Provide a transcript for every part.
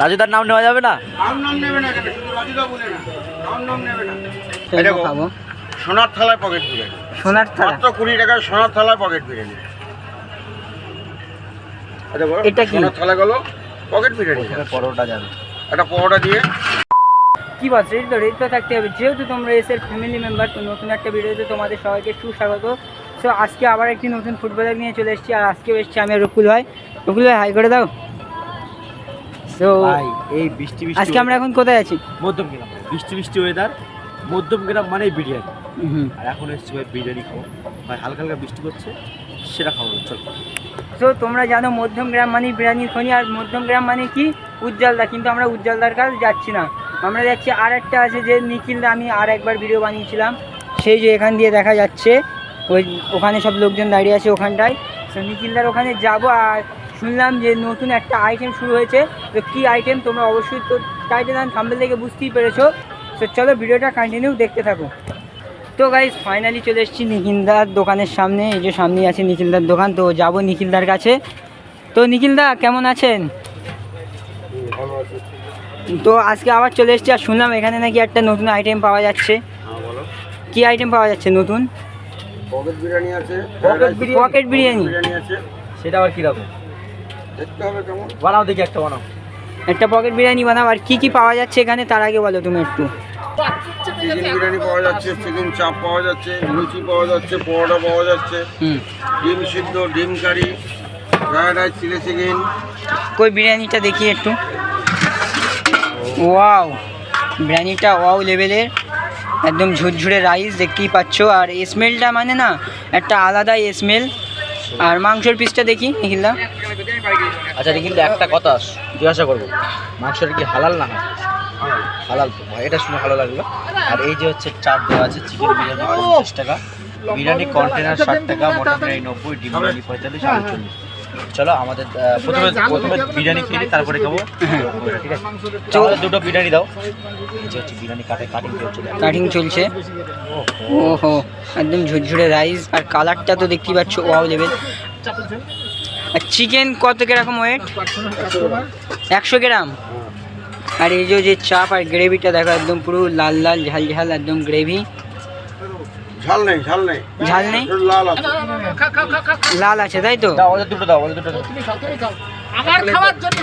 রাজুদার নাম নেওয়া যাবে না? নাম নাম নেবে না কেন শুধু রাজুদা বলে না নাম নাম নেবে না। তো এই এগুলো দেখো। খাব সোনার থালায় পকেট বিরিয়ানি। সোনার থালা? মাত্র কুড়ি টাকায় সোনার থালায় পকেট বিরিয়ানি। এটা কি? সোনার থালা গেলো পকেট বিরিয়ানি। পরোটা যাবে। একটা পরোটা দিয়ে। কি বলছ রেডি তো রেডি তো থাকতে হবে। যেহেতু তোমরা এসের ফ্যামিলি মেম্বার তো নতুন একটা ভিডিওতে তোমাদের সবাইকে সুস্বাগত। সো আজকে আবার একটি নতুন ফুটবলার নিয়ে চলে এসেছি আর আজকেও এসেছি আমি রকুল ভাই। রকুল ভাই হাই করে দাও। সো ভাই এই বৃষ্টি বৃষ্টি আজকে আমরা এখন কোথায় আছি? মধ্যম গ্রাম। বৃষ্টি বৃষ্টি ওয়েদার মধ্যম গ্রাম মানে বিরিয়ানি। হুম। আর এখন এসছি ভাই বিরিয়ানি খাব। ভাই হালকা হালকা বৃষ্টি করছে সেটা খাব চল। তো তোমরা জানো মধ্যম গ্রাম মানে বিরিয়ানির খনি আর মধ্যম গ্রাম মানে কি? উজ্জ্বলদা কিন্তু আমরা উজ্জ্বলদার কাছে যাচ্ছি না। আমরা যাচ্ছি আর একটা আছে যে নিখিলদা আমি আর একবার ভিডিও বানিয়েছিলাম। সেই যে এখান দিয়ে দেখা যাচ্ছে ওই ওখানে সব লোকজন দাঁড়িয়ে আছে ওখানটায়। তো নিখিলদার ওখানে যাব আর শুনলাম যে নতুন একটা আইটেম শুরু হয়েছে। তো কী আইটেম তোমরা অবশ্যই তো টাইটেল অ্যান্ড থাম্বেল থেকে বুঝতেই পেরেছ। তো চলো ভিডিওটা কন্টিনিউ দেখতে থাকো। তো গাইজ ফাইনালি চলে এসেছি নিখিলদার দোকানের সামনে। এই যে সামনেই আছে নিখিলদার দোকান তো যাব নিখিলদার কাছে। তো নিখিলদা কেমন আছেন? তো আজকে আবার চলে এসেছি আর শুনলাম এখানে নাকি একটা নতুন আইটেম পাওয়া যাচ্ছে। হ্যাঁ কি আইটেম পাওয়া যাচ্ছে নতুন? পকেট বিরিয়ানি আছে। Pocket বিরিয়ানি? বিরিয়ানি? বিরিয়ানি আছে। সেটা আবার কীরকম? দেখতে হবে কেমন। বানাও দেখি একটা বানাও। একটা পকেট বিরিয়ানি বানাও আর কি কি পাওয়া যাচ্ছে এখানে তার আগে বলো তুমি একটু। চিকেন বিরিয়ানি পাওয়া যাচ্ছে চিকেন চাপ পাওয়া যাচ্ছে লুচি পাওয়া যাচ্ছে পরোটা পাওয়া যাচ্ছে হুম। ডিম সিদ্ধ ডিম curry fried rice chilli chicken. কই বিরিয়ানিটা দেখি একটু। ওয়াও বিরিয়ানিটা ওয়াও লেভেলের। একদম ঝুরঝুরে রাইস দেখতেই পাচ্ছ। আর স্মেলটা মানে না একটা আলাদা স্মেল আর মাংসের পিসটা দেখি নিখিলদা। আচ্ছা কিন্তু একটা কথা জিজ্ঞাসা করব। মাংসটা কি হালাল না হয়? হালাল। তো ভাই এটা শুনে ভালো লাগল। আর এই যে হচ্ছে চাট দেওয়া আছে চিকেন বিরিয়ানি পঞ্চাশ টাকা। বিরিয়ানি কন্টেনার ষাট টাকা মটন বিরিয়ানি নব্বই ডিম বিরিয়ানি পঁয়তাল্লিশ আলু চল্লিশ। চলো আমাদের প্রথমে প্রথমে বিরিয়ানি খেয়ে নিই, তারপরে খাব। ঠিক আছে। চলো দুটো বিরিয়ানি দাও। এই যে হচ্ছে বিরিয়ানি কাটে কাটিং চলছে। কাটিং চলছে। ওহো। একদম ঝুরঝুরে রাইস আর কালারটা তো দেখতেই পাচ্ছ ওয়াও লেভেল চিকেন কত কীরকম ওয়েট একশো গ্রাম? আর এই যে যে চাপ আর গ্রেভিটা দেখো একদম পুরো লাল লাল ঝাল ঝাল একদম গ্রেভি ঝাল নেই ঝাল নেই। ঝাল নেই? লাল আছে। লাল আছে তাই তো? দাও ওদের দুটো দাও ওদের দুটো দাও।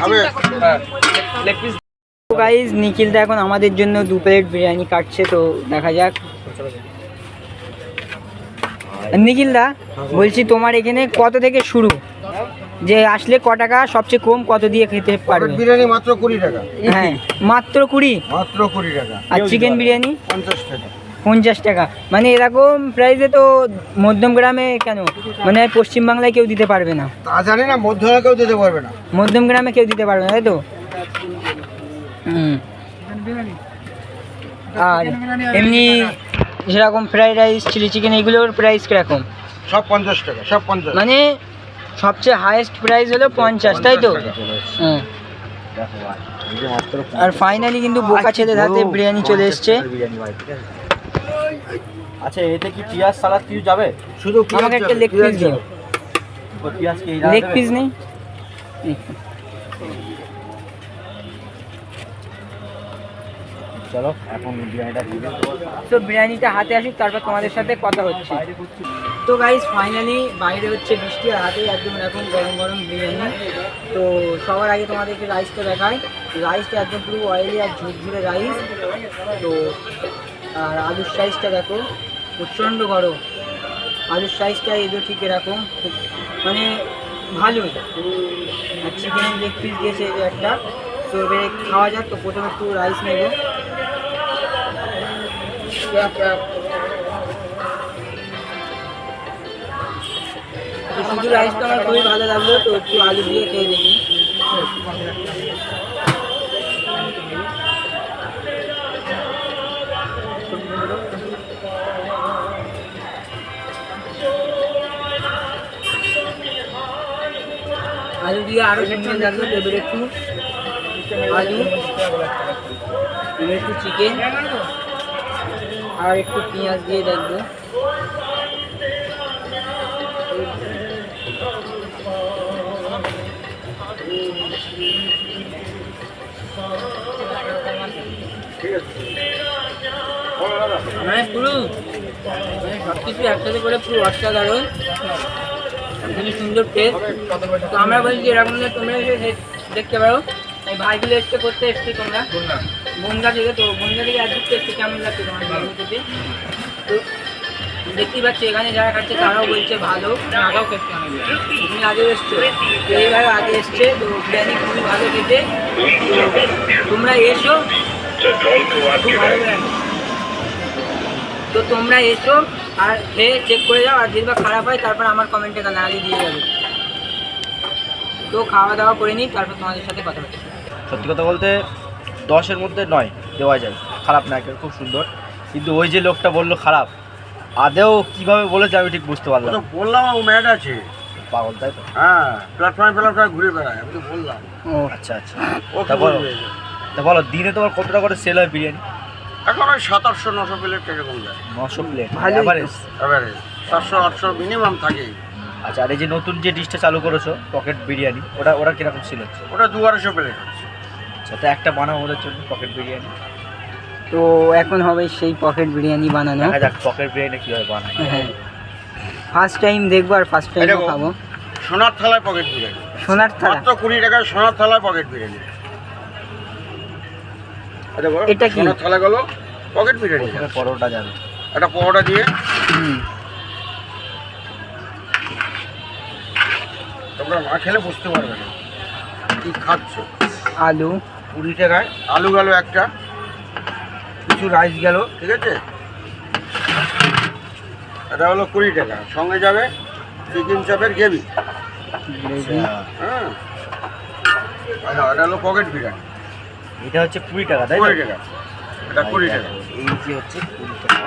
খাবে লেগ পিস গাইজ নিখিলদা এখন আমাদের জন্য দু প্লেট বিরিয়ানি কাটছে তো দেখা যাক। আর নিখিলদা বলছি তোমার এখানে কত থেকে শুরু? যে আসলে ক টাকা সবচেয়ে কম কত দিয়ে খেতে পারবে? বিরিয়ানি মাত্র কুড়ি টাকা। হ্যাঁ মাত্র কুড়ি? মাত্র কুড়ি টাকা। আর চিকেন বিরিয়ানি? পঞ্চাশ টাকা। পঞ্চাশ টাকা। মানে এরকম প্রাইসে তো মধ্যম গ্রামে কেন? মানে পশ্চিমবাংলায় কেউ দিতে পারবে না। তা জানি না মধ্যমা কেউ দিতে পারবে না। মধ্যম গ্রামে কেউ দিতে পারবে না তাই তো? হুম। আর এমনি যেরকম ফ্রাইড রাইস চিলি চিকেন এগুলোর প্রাইস কীরকম? সব পঞ্চাশ টাকা সব পঞ্চাশ। মানে সবচেয়ে হাইয়েস্ট প্রাইস হলো পঞ্চাশ তাই তো? হুম দেখো ভাই এই যে মাত্র আর ফাইনালি কিন্তু বোকা ছেলে হাতে বিরিয়ানি চলে এসছে। আচ্ছা এতে কি পিয়াজ সালাদ কিছু যাবে? শুধু আমাকে একটা লেগ পিস দিও। লেগ পিস নেই? চলো, এখন বিরিয়ানিটা দিয়ে তো বিরিয়ানিটা হাতে আসুক, তারপর তোমাদের সাথে কথা হচ্ছে। তো গাইজ ফাইনালি বাইরে হচ্ছে বৃষ্টি আর হাতে একদম এরকম গরম গরম বিরিয়ানি। তো সবার আগে তোমাদেরকে রাইসটা দেখাই। রাইসটা একদম পুরো অয়েলি আর ঝুরঝুরে রাইস তো, আর আলুর সাইজটা দেখো, প্রচণ্ড গরম। আলুর সাইজটা এদের ঠিক এরকম। মানে ভালোই। আর চিকেনের লেগ পিস দিয়েছে একটা। তো এবারে খাওয়া যাক, তো প্রথমে একটু রাইস নেব। তো শুধু রাইসটা আমার খুবই ভালো লাগল তো একটু আলু দিয়ে খেয়ে দেখি আলু দিয়ে আরও সুন্দর লাগল তো এবারে একটু আলু এবার একটু চিকেন আর একটু পেঁয়াজ দিয়ে দেখব। মানে পুরো। একসাথে করে পুরো সুন্দর পেজ তো আমরা বলছি এরকম তোমরা দেখতে পারো। ভাইগুলো এসছে করতে এসছে তোমরা। বনগা থেকে তো, বনগা থেকে এক ঘুরতে এসছে কেমন লাগছে তোমার বিরিয়ানি খেতে তো দেখতেই পাচ্ছি, এখানে যারা খাচ্ছে তারাও বলছে ভালো আগেও খেতে তুমি আগে এসছো এইবার আগে এসছে, তো বিরিয়ানি খুবই ভালো খেতে। তোমরা এসো, খুব ভালো তো তোমরা এসো আর খেয়ে চেক করে যাও, আর যদি খারাপ হয়, তারপর আমার কমেন্টে গালাগালি দিয়ে যাবে। তো খাওয়া দাওয়া করে নিই, তারপর তোমাদের সাথে কথা বলছি। সত্যি কথা বলতে দশের মধ্যে নয় দেওয়া যায়। খারাপ না খুব সুন্দর। কিন্তু ওই যে লোকটা বলল খারাপ আদেও কীভাবে বলেছে আমি ঠিক বুঝতে পারলাম তো। বললাম ও ম্যাড আছে। পাগল তাই তো? হ্যাঁ প্ল্যাটফর্মে প্ল্যাটফর্মে ঘুরে বেড়ায় আমি তো বললাম। ও আচ্ছা আচ্ছা। ও তা বলো। তা বলো দিনে তোমার কত টাকা করে সেল হয় বিরিয়ানি? এখন ওই সাত আটশো নশো প্লেট এরকম যায়। নশো প্লেট। অ্যাভারেজ এবারে সাতশো আটশো মিনিমাম থাকে। আচ্ছা আর এই যে নতুন যে ডিশটা চালু করেছ পকেট বিরিয়ানি ওটা ওটা কীরকম ছিল ওটা দু আড়াইশো প্লেট আচ্ছা তো একটা বানাবো ওদের জন্য পকেট বিরিয়ানি তো এখন হবে সেই পকেট বিরিয়ানি বানানো। দেখা যাক পকেট বিরিয়ানি কীভাবে বানায়। হ্যাঁ। ফার্স্ট টাইম দেখব আর ফার্স্ট টাইম। খাব। সোনার থালায় পকেট বিরিয়ানি সোনার থালা? মাত্র কুড়ি টাকায় সোনার থালায় পকেট বিরিয়ানি এটা বলো, এটা কি? সোনার থালা গেলো পকেট বিরিয়ানি পরোটা যাবে। একটা পরোটা দিয়ে। তোমরা না খেলে বুঝতে পারবে না। কি খাচ্ছ? আলু। কুড়ি টাকায়। আলু গেল একটা কিছু রাইস গেল ঠিক আছে? এটা হলো কুড়ি টাকা। সঙ্গে যাবে চিকেন চাপের গ্রেভি। আচ্ছা, হ্যাঁ। আর এটা হলো পকেট বিরিয়ানি এটা হচ্ছে কুড়ি টাকা তাই কুড়ি টাকা। এটা কুড়ি টাকা। এই যে হচ্ছে কুড়ি টাকা।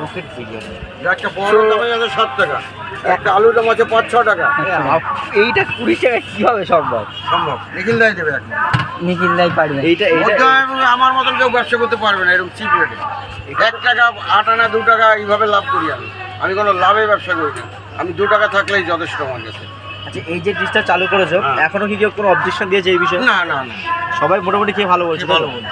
পকেট বিরিয়ানি একটা পরোটার দাম আছে সাত টাকা একটা আলুর দাম আছে পাঁচ ছ টাকা। এইটা কুড়ি টাকা কীভাবে সম্ভব? সম্ভব। নিখিল দাই দেবে এখন। নিখিল দাই পারবে। এইটা এইটা আমার মতন কেউ ব্যবসা করতে পারবে না এরকম চিপ রেটে এক টাকা আট আনা দু টাকা এইভাবে লাভ করি আমি। আমি কোনো লাভে ব্যবসা করি না। আমি দু টাকা থাকলেই যথেষ্ট আমার কাছে। আচ্ছা এই যে ডিশটা চালু করেছ হ্যাঁ। এখনও কি কেউ কোনো অবজেকশন দিয়েছে এই বিষয়ে? না না না। সবাই মোটামুটি খেয়ে ভালো বলছে ভালো বলছে।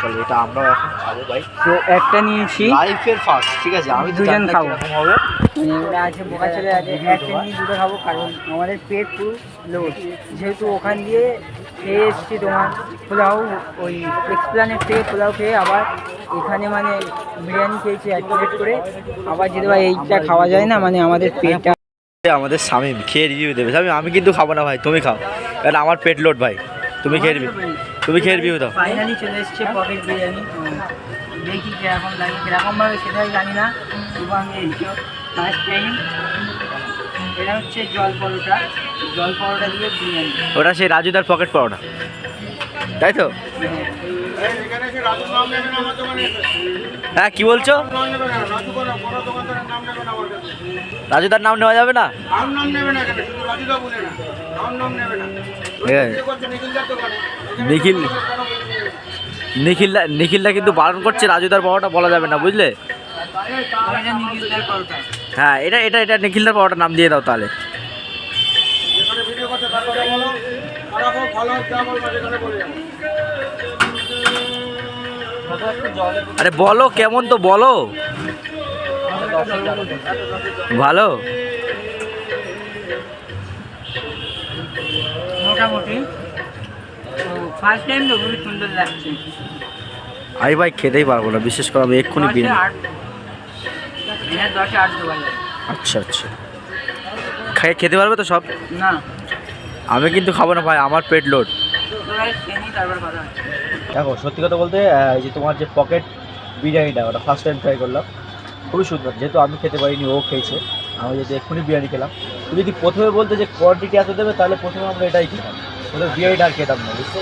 চলো এটা আমরাও এখন খাব ভাই। তো একটা নিয়েছি। লাইফের ফার্স্ট ঠিক আছে? আমি দুজন খাব। হবে। মানে ওরা আছে বোকা ছেলে আছে একটা নিয়ে দুটো খাব কারণ আমাদের পেট পুরো লোড যেহেতু ওখান দিয়ে খেয়ে এসছি তোমার পোলাও ওই এক্সপ্লানেট থেকে পোলাও খেয়ে আবার এখানে মানে বিরিয়ানি খেয়েছি এক প্লেট করে। আবার যদি বা এইটা খাওয়া যায় না মানে আমাদের পেটটা আমাদের স্বামী খেয়ে রিভিউ দেবে। স্বামী আমি কিন্তু খাব না ভাই তুমি খাও। এটা আমার পেট লোড ভাই। তুমি খেয়ে তুমি খেয়ে রিভিউ দাও। ফাইনালি চলে এসছে পকেট বিরিয়ানি। দেখি কীরকম লাগে কিরকমভাবে সেটাই জানি না। এবং এই ফার্স্ট টাইম এটা হচ্ছে জল পরোটা। জল পরোটা দিয়ে বিরিয়ানি। ওটা সেই রাজুদার পকেট পরোটা। তাই তো? এখানে এসে রাজুর নাম নেবে না আমার দোকানে হ্যাঁ কি বলছো রাজুদার নাম নেওয়া যাবে না। ঠিক আছে। নিখিল, নিখিলদা নিখিলদা কিন্তু বারণ করছে, রাজুদার পরোটা বলা যাবে না, বুঝলে? হ্যাঁ এটা এটা এটা নিখিলদার পরোটার নাম দিয়ে দাও তাহলে। আরে বলো, কেমন তো বলো। ভালো? মোটামুটি। তো ফার্স্ট টাইম তো খুবই সুন্দর লাগছে। আমি ভাই খেতেই পারব না বিশেষ করে আমি এক্ষুনি বিরিয়ানি দশে আট দেওয়া আচ্ছা আচ্ছা। খাই খেতে পারবে তো সব? না। আমি কিন্তু খাব না ভাই আমার পেট লোড দেখো সত্যি কথা বলতে এই যে তোমার যে পকেট বিরিয়ানিটা ওটা ফার্স্ট টাইম ট্রাই করলাম। খুবই সুন্দর যেহেতু আমি খেতে পারিনি ও খেয়েছে। আমি যদি এক্ষুনি বিরিয়ানি খেলাম। তুমি যদি প্রথমে বলতে যে কোয়ান্টিটি এত দেবে তাহলে প্রথমে আমরা এটাই খেতাম ওদের বিরিয়ানিটা আর খেতাম না বুঝতে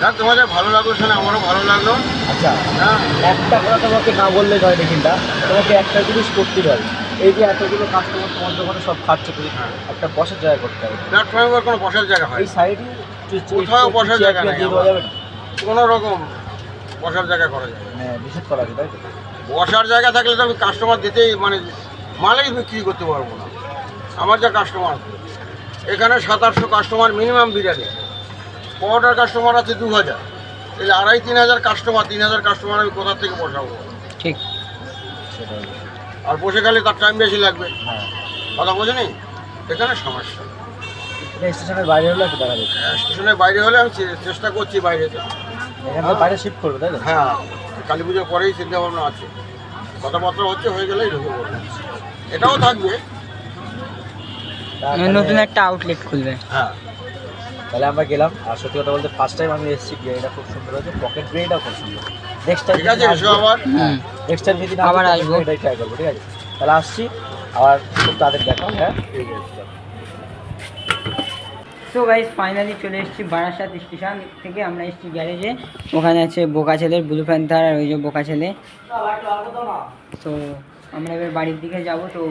যাক তোমাদের ভালো লাগল শুনে আমারও ভালো লাগল। আচ্ছা হ্যাঁ একটা কথা তোমাকে না বললে নয় দেখিনটা তোমাকে একটা জিনিস করতে হবে এই যে এতগুলো কাস্টমার তোমার দোকানে সব খাচ্ছে তুমি হ্যাঁ। একটা বসার জায়গা করতে হবে। প্ল্যাটফর্মে কোনো বসার জায়গা হয় এই সাইডে কোথাও বসার জায়গা নেই না। কোনো রকম বসার জায়গা করা না। মানে নিষেধ করা আছে তাই বসার জায়গা থাকলে তো আমি কাস্টমার দিতেই মানে মালেই বিক্রি করতে পারব না। আমার যা কাস্টমার এখানে সাত আটশো কাস্টমার মিনিমাম বিরিয়ানি। পনেরোটার কাস্টমার আছে দু হাজার তাহলে আড়াই তিন হাজার কাস্টমার তিন হাজার কাস্টমার আমি কোথা থেকে বসাবো? ঠিক। সেটাই আর বসে গেলে তার টাইম বেশি লাগবে। হ্যাঁ। কথা বোঝেনি? এখানে সমস্যা। স্টেশনের বাইরে হলে একটু দেখা স্টেশনের বাইরে হলে আমি চেষ্টা করছি বাইরে যেতে। বাইরে শিফট করবে তাই হ্যাঁ কালী পুজোর পরেই চিন্তা ভাবনা আছে। কথাবার্তা হচ্ছে হয়ে গেলেই ঢুকে পড়বে। এটাও থাকবে। নতুন একটা আউটলেট খুলবে। হ্যাঁ। তাহলে আমরা গেলাম। আর সত্যি কথা বলতে ফার্স্ট টাইম আমি এসেছি এটা খুব সুন্দর হয়েছে পকেট গ্রেটাও খুব সুন্দর। নেক্সট টাইম ঠিক আছে এসো আবার। হুম। নেক্সট টাইম যদি আবার আসব। এটাই ট্রাই করব ঠিক আছে? তাহলে আসছি আবার খুব তাদের দেখা হ্যাঁ? তো গাইজ ফাইনালি চলে এসেছি বারাসাত স্টেশন থেকে। আমরা এসেছি গ্যারেজে। ওখানে আছে বোকা ছেলের ব্লু প্যান্থার আর ওই যে বোকা ছেলে। তো আমরা এবার বাড়ির দিকে যাব তো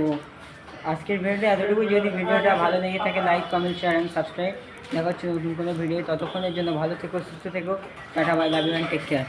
আজকের ভিডিওটা এতটুকু। যদি ভিডিওটা ভালো লেগে থাকে like comment share and subscribe দেখা হচ্ছে নতুন কোনো ভিডিও ততক্ষণের জন্য ভালো থেকো, সুস্থ থেকো। Tata bye love you and take care